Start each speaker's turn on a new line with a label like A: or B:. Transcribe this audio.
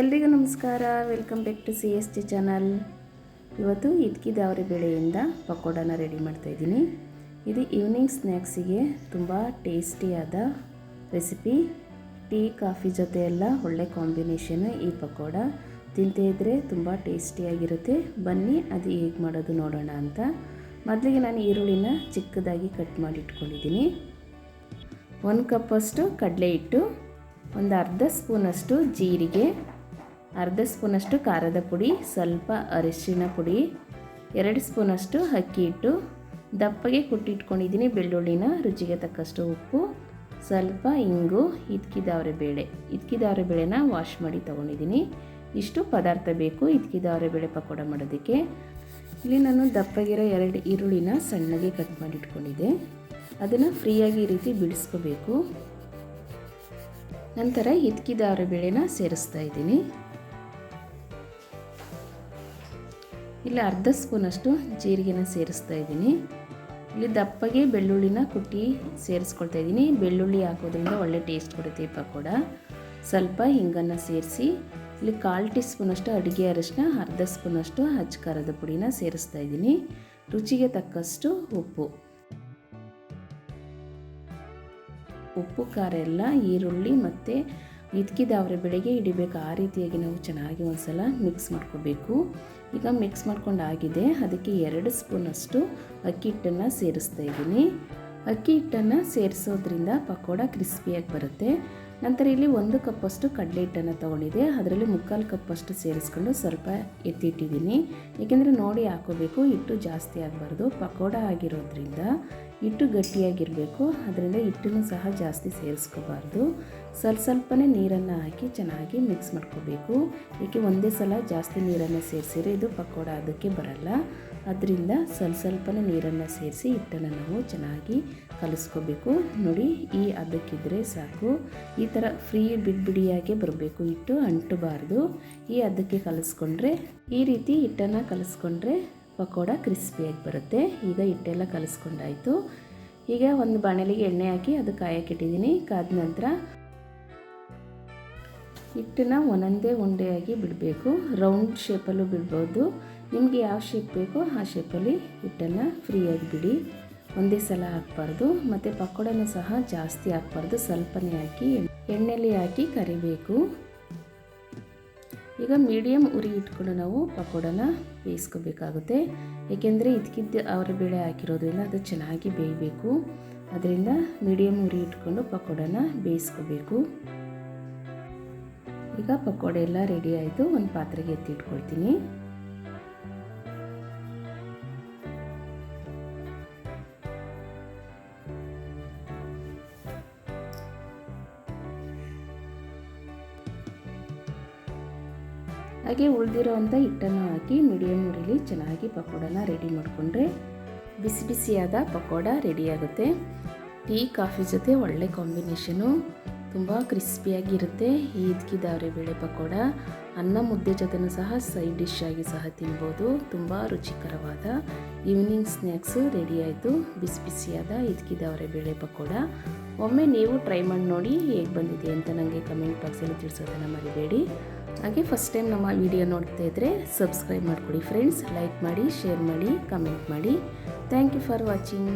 A: ಎಲ್ರಿಗೂ ನಮಸ್ಕಾರ. Welcome back to C S T channel ಇವತ್ತು ಇದ್ಕಿದಾವರಿ ಬೆಳೆಯಿಂದ ಪಕೋಡನ ರೆಡಿ ಮಾಡ್ತಾಯಿದ್ದೀನಿ ಇದು ಈವ್ನಿಂಗ್ ಸ್ನ್ಯಾಕ್ಸಿಗೆ ತುಂಬ ಟೇಸ್ಟಿಯಾದ ರೆಸಿಪಿ ಟೀ ಕಾಫಿ ಜೊತೆ ಎಲ್ಲ ಒಳ್ಳೆ ಕಾಂಬಿನೇಷನ್ ಈ ಪಕೋಡ. ತಿಂತೇ ಇದ್ದರೆ ತುಂಬ ಟೇಸ್ಟಿಯಾಗಿರುತ್ತೆ ಬನ್ನಿ, ಅದು ಹೇಗೆ ಮಾಡೋದು ನೋಡೋಣ ಅಂತ. ಮೊದಲಿಗೆ ನಾನು ಈರುಳ್ಳಿನ ಚಿಕ್ಕದಾಗಿ ಕಟ್ ಮಾಡಿ ಇಟ್ಕೊಂಡಿದ್ದೀನಿ. ಒಂದು ಕಪ್ಪಷ್ಟು ಕಡಲೆ ಹಿಟ್ಟು, ಒಂದು ಅರ್ಧ ಸ್ಪೂನಷ್ಟು ಜೀರಿಗೆ ಅರ್ಧ ಸ್ಪೂನಷ್ಟು ಖಾರದ ಪುಡಿ, ಸ್ವಲ್ಪ ಅರಿಶಿನ ಪುಡಿ, ಎರಡು ಸ್ಪೂನಷ್ಟು ಅಕ್ಕಿ ಹಿಟ್ಟು, ದಪ್ಪಗೆ ಕುಟ್ಟಿಟ್ಕೊಂಡಿದ್ದೀನಿ ಬೆಳ್ಳುಳ್ಳಿನ, ರುಚಿಗೆ ತಕ್ಕಷ್ಟು ಉಪ್ಪು, ಸ್ವಲ್ಪ ಇಂಗು ಇದ್ಕಿದಾವ್ರೆ ಬೇಳೆ. ಇದ್ಕಿದವರೆ ಬೇಳೆನ ವಾಶ್ ಮಾಡಿ ತೊಗೊಂಡಿದ್ದೀನಿ. ಇಷ್ಟು ಪದಾರ್ಥ ಬೇಕು ಇದ್ಕಿದಾವ್ರೆ ಬೇಳೆ ಪಕೋಡ ಮಾಡೋದಕ್ಕೆ. ಇಲ್ಲಿ ನಾನು ದಪ್ಪಗಿರೋ ಎರಡು ಈರುಳ್ಳಿನ ಸಣ್ಣಗೆ ಕಟ್ ಮಾಡಿ ಇಟ್ಕೊಂಡಿದ್ದೆ ಅದನ್ನು ಫ್ರೀಯಾಗಿ ಈ ರೀತಿ ಬಿಡಿಸ್ಕೋಬೇಕು. ನಂತರ ಇದ್ಕಿದಾವ್ರೆ ಬೇಳೆನ ಸೇರಿಸ್ತಾ ಇದ್ದೀನಿ. ಇಲ್ಲಿ ಅರ್ಧ ಸ್ಪೂನಷ್ಟು ಜೀರಿಗೆನ ಸೇರಿಸ್ತಾ ಇದ್ದೀನಿ. ಇಲ್ಲಿ ದಪ್ಪಗೆ ಬೆಳ್ಳುಳ್ಳಿನ ಕುಟ್ಟಿ ಸೇರಿಸ್ಕೊಳ್ತಾ ಇದ್ದೀನಿ. ಬೆಳ್ಳುಳ್ಳಿ ಹಾಕೋದ್ರಿಂದ ಒಳ್ಳೆ ಟೇಸ್ಟ್ ಕೊಡುತ್ತೆ ಈ ಪಕೋಡ. ಸ್ವಲ್ಪ ಹಿಂಗನ್ನು ಸೇರಿಸಿ, ಇಲ್ಲಿ ಕಾಲು ಟೀ ಸ್ಪೂನಷ್ಟು ಅಡುಗೆ ಅರಶಿನ, ಅರ್ಧ ಸ್ಪೂನಷ್ಟು ಹಚ್ಚ ಖಾರದ ಪುಡಿನ ಸೇರಿಸ್ತಾ ಇದ್ದೀನಿ. ರುಚಿಗೆ ತಕ್ಕಷ್ಟು ಉಪ್ಪು. ಉಪ್ಪು, ಖಾರ ಎಲ್ಲ ಈರುಳ್ಳಿ ಮತ್ತು ಇದ್ಕಿದವರೆ ಬೆಳಗ್ಗೆ ಹಿಡಿಬೇಕು. ಆ ರೀತಿಯಾಗಿ ನಾವು ಚೆನ್ನಾಗಿ ಒಂದ್ಸಲ ಮಿಕ್ಸ್ ಮಾಡ್ಕೋಬೇಕು. ಈಗ ಮಿಕ್ಸ್ ಮಾಡ್ಕೊಂಡು ಆಗಿದೆ. ಅದಕ್ಕೆ ಎರಡು ಸ್ಪೂನಷ್ಟು ಅಕ್ಕಿ ಹಿಟ್ಟನ್ನು ಸೇರಿಸ್ತಾ ಇದ್ದೀನಿ. ಅಕ್ಕಿ ಹಿಟ್ಟನ್ನು ಸೇರಿಸೋದ್ರಿಂದ ಪಕೋಡ ಕ್ರಿಸ್ಪಿಯಾಗಿ ಬರುತ್ತೆ. ನಂತರ ಇಲ್ಲಿ ಒಂದು ಕಪ್ಪಷ್ಟು ಕಡಲೆ ಹಿಟ್ಟನ್ನು ತೊಗೊಂಡಿದೆ. ಅದರಲ್ಲಿ ಮುಕ್ಕಾಲು ಕಪ್ಪಷ್ಟು ಸೇರಿಸ್ಕೊಂಡು ಸ್ವಲ್ಪ ಎತ್ತಿಟ್ಟಿದ್ದೀನಿ. ಏಕೆಂದರೆ ನೋಡಿ ಹಾಕೋಬೇಕು, ಹಿಟ್ಟು ಜಾಸ್ತಿ ಆಗಬಾರ್ದು. ಪಕೋಡ ಆಗಿರೋದ್ರಿಂದ ಹಿಟ್ಟು ಗಟ್ಟಿಯಾಗಿರಬೇಕು. ಅದರಿಂದ ಹಿಟ್ಟನ್ನು ಸಹ ಜಾಸ್ತಿ ಸೇರಿಸ್ಕೋಬಾರ್ದು. ಸ್ವಲ್ಪ ಸ್ವಲ್ಪನೇ ನೀರನ್ನು ಹಾಕಿ ಚೆನ್ನಾಗಿ ಮಿಕ್ಸ್ ಮಾಡ್ಕೋಬೇಕು. ಏಕೆ ಒಂದೇ ಸಲ ಜಾಸ್ತಿ ನೀರನ್ನು ಸೇರಿಸಿದ್ರೆ ಇದು ಪಕೋಡ ಅದಕ್ಕೆ ಬರಲ್ಲ. ಅದರಿಂದ ಸ್ವಲ್ಪ ಸ್ವಲ್ಪನೇ ನೀರನ್ನು ಸೇರಿಸಿ ಹಿಟ್ಟನ್ನು ನಾವು ಚೆನ್ನಾಗಿ ಕಲಿಸ್ಕೋಬೇಕು. ನೋಡಿ, ಈ ಅದಕ್ಕಿದ್ರೆ ಸಾಕು. ಈ ಥರ ಫ್ರೀ ಬಿಡಿಬಿಡಿಯಾಗೆ ಬರಬೇಕು ಹಿಟ್ಟು, ಅಂಟಬಾರ್ದು. ಈ ಅದಕ್ಕೆ ಕಲಿಸ್ಕೊಂಡ್ರೆ, ಈ ರೀತಿ ಹಿಟ್ಟನ್ನು ಕಲಿಸ್ಕೊಂಡ್ರೆ ಪಕೋಡ ಕ್ರಿಸ್ಪಿಯಾಗಿ ಬರುತ್ತೆ. ಈಗ ಹಿಟ್ಟೆಲ್ಲ ಕಲಿಸ್ಕೊಂಡಾಯಿತು. ಈಗ ಒಂದು ಬಾಣಲಿಗೆ ಎಣ್ಣೆ ಹಾಕಿ ಅದು ಕಾಯಕ್ಕಿಟ್ಟಿದ್ದೀನಿ ಕಾದ ನಂತರ ಹಿಟ್ಟನ್ನ ಒಂದೊಂದೇ ಉಂಡೆಯಾಗಿ ಬಿಡಬೇಕು. ರೌಂಡ್ ಶೇಪಲ್ಲೂ ಬಿಡ್ಬೋದು. ನಿಮಗೆ ಯಾವ ಶೇಪ್ ಬೇಕೋ ಆ ಶೇಪಲ್ಲಿ ಹಿಟ್ಟನ್ನು ಫ್ರೀಯಾಗಿ ಬಿಡಿ. ಒಂದೇ ಸಲ ಹಾಕ್ಬಾರ್ದು. ಮತ್ತು ಪಕೋಡನೂ ಸಹ ಜಾಸ್ತಿ ಹಾಕ್ಬಾರ್ದು. ಸ್ವಲ್ಪನೇ ಹಾಕಿ ಎಣ್ಣೆಲಿ ಹಾಕಿ ಕರಿಬೇಕು. ಈಗ ಮೀಡಿಯಮ್ ಉರಿ ಇಟ್ಕೊಂಡು ನಾವು ಪಕೋಡನ ಬೇಯಿಸ್ಕೋಬೇಕಾಗುತ್ತೆ. ಏಕೆಂದರೆ ಇದಕ್ಕಿದ್ದ ಅವರ ಬೇಳೆ ಹಾಕಿರೋದ್ರಿಂದ ಅದು ಚೆನ್ನಾಗಿ ಬೇಯಬೇಕು. ಅದರಿಂದ ಮೀಡಿಯಮ್ ಉರಿ ಇಟ್ಕೊಂಡು ಪಕೋಡನ ಬೇಯಿಸ್ಕೋಬೇಕು. ಈಗ ಪಕೋಡೆ ಎಲ್ಲ ರೆಡಿ ಆಯಿತು. ಒಂದು ಪಾತ್ರೆಗೆ ಎತ್ತಿಟ್ಕೊಳ್ತೀನಿ. ಹಾಗೆ ಉಳಿದಿರೋವಂಥ ಹಿಟ್ಟನ್ನು ಹಾಕಿ ಮೀಡಿಯಮ್ ಉರಿಲಿ ಚೆನ್ನಾಗಿ ಪಕೋಡನ ರೆಡಿ ಮಾಡಿಕೊಂಡ್ರೆ ಬಿಸಿ ಬಿಸಿಯಾದ ಪಕೋಡ ರೆಡಿಯಾಗುತ್ತೆ ಟೀ, ಕಾಫಿ ಜೊತೆ ಒಳ್ಳೆ ಕಾಂಬಿನೇಷನು. ತುಂಬ ಕ್ರಿಸ್ಪಿಯಾಗಿರುತ್ತೆ. ಇದ್ಕಿದಾವ್ರೆ ಬೇಳೆ ಪಕೋಡ. ಅನ್ನ ಮುದ್ದೆ ಜೊತೆನೂ ಸಹ ಸೈಡ್ ಡಿಶ್ ಆಗಿ ಸಹ ತಿನ್ಬೋದು. ತುಂಬ ರುಚಿಕರವಾದ ಈವ್ನಿಂಗ್ ಸ್ನ್ಯಾಕ್ಸು ರೆಡಿ ಆಯಿತು. ಬಿಸಿ ಬಿಸಿಯಾದ ಇದ್ಕಿದವರೆ ಬೇಳೆ ಪಕೋಡ. ಒಮ್ಮೆ ನೀವು ಟ್ರೈ ಮಾಡಿ ನೋಡಿ ಹೇಗೆ ಬಂದಿದೆ ಅಂತ ನನಗೆ ಕಮೆಂಟ್ ಬಾಕ್ಸಲ್ಲಿ ತಿಳಿಸೋದನ್ನು ಮರಿಬೇಡಿ. ಹಾಗೆ ಫಸ್ಟ್ ಟೈಮ್ ನಮ್ಮ ವಿಡಿಯೋ ನೋಡ್ತಾ ಇದ್ದರೆ ಸಬ್ಸ್ಕ್ರೈಬ್ ಮಾಡಿಕೊಡಿ ಫ್ರೆಂಡ್ಸ್ ಲೈಕ್ ಮಾಡಿ ಶೇರ್ ಮಾಡಿ ಕಮೆಂಟ್ ಮಾಡಿ. Thank you for watching